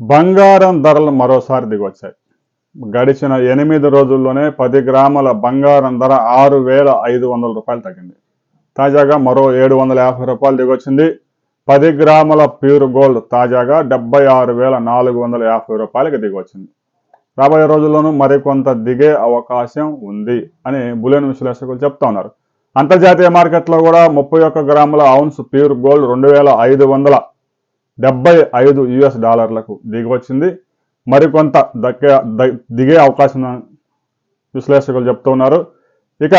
బంగారం ధరలు మరోసారి దిగొచ్చాయి. గడిచిన ఎనిమిది రోజుల్లోనే పది గ్రాముల బంగారం ధర ఆరు వేల ఐదు వందల రూపాయలు తగ్గింది. తాజాగా మరో ఏడు వందల యాభై రూపాయలు దిగొచ్చింది. పది గ్రాముల ప్యూర్ గోల్డ్ తాజాగా డెబ్బై ఆరు వేల నాలుగు వందల యాభై రూపాయలకి దిగొచ్చింది. రాబోయే రోజుల్లోనూ మరికొంత దిగే అవకాశం ఉంది అని బులెన్ విశ్లేషకులు చెప్తా ఉన్నారు. అంతర్జాతీయ మార్కెట్లో కూడా ముప్పై ఒక్క గ్రాముల ఔన్స్ ప్యూర్ గోల్డ్ రెండు వేల ఐదు వందల డెబ్బై ఐదు యుఎస్ డాలర్లకు దిగివచ్చింది. మరికొంత దక్కే దిగే అవకాశం విశ్లేషకులు చెప్తూ ఉన్నారు. ఇక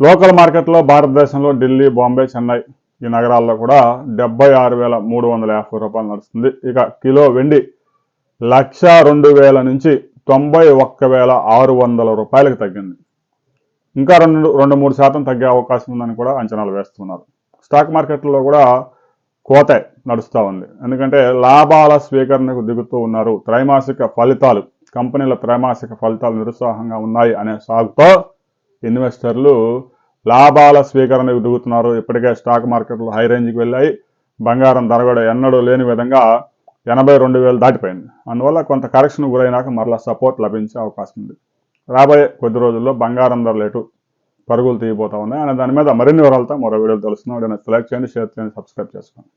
లోకల్ మార్కెట్లో భారతదేశంలో ఢిల్లీ బాంబే చెన్నై ఈ నగరాల్లో కూడా డెబ్బై ఆరు వేల మూడు వందల యాభై రూపాయలు నడుస్తుంది. ఇక కిలో వెండి లక్ష రెండు వేల నుంచి తొంభై ఒక్క వేల ఆరు వందల రూపాయలకు తగ్గింది. ఇంకా రెండు రెండు మూడు శాతం తగ్గే అవకాశం ఉందని కూడా అంచనాలు వేస్తున్నారు. స్టాక్ మార్కెట్లో కూడా కోతాయి నడుస్తూ ఉంది. ఎందుకంటే లాభాల స్వీకరణకు దిగుతూ ఉన్నారు. త్రైమాసిక ఫలితాలు కంపెనీల త్రైమాసిక ఫలితాలు నిరుత్సాహంగా ఉన్నాయి అనే సాగుతో ఇన్వెస్టర్లు లాభాల స్వీకరణకు దిగుతున్నారు. ఇప్పటికే స్టాక్ మార్కెట్లు హై రేంజ్కి వెళ్ళాయి. బంగారం ధర కూడా ఎన్నడూ లేని విధంగా ఎనభై రెండు వేలు దాటిపోయింది. అందువల్ల కొంత కరెక్షన్ గురైనాక మరలా సపోర్ట్ లభించే అవకాశం ఉంది. రాబోయే కొద్ది రోజుల్లో బంగారం ధరలు ఎటు పరుగులు తీయబోతా ఉన్నాయి. అనే దాని మీద మరిన్ని వివరాలతో మరో వీడియోలు తెలుస్తున్నాం వీడియోని సెలెక్ట్ చేయండి షేర్ చేయండి సబ్స్క్రైబ్ చేసుకోండి.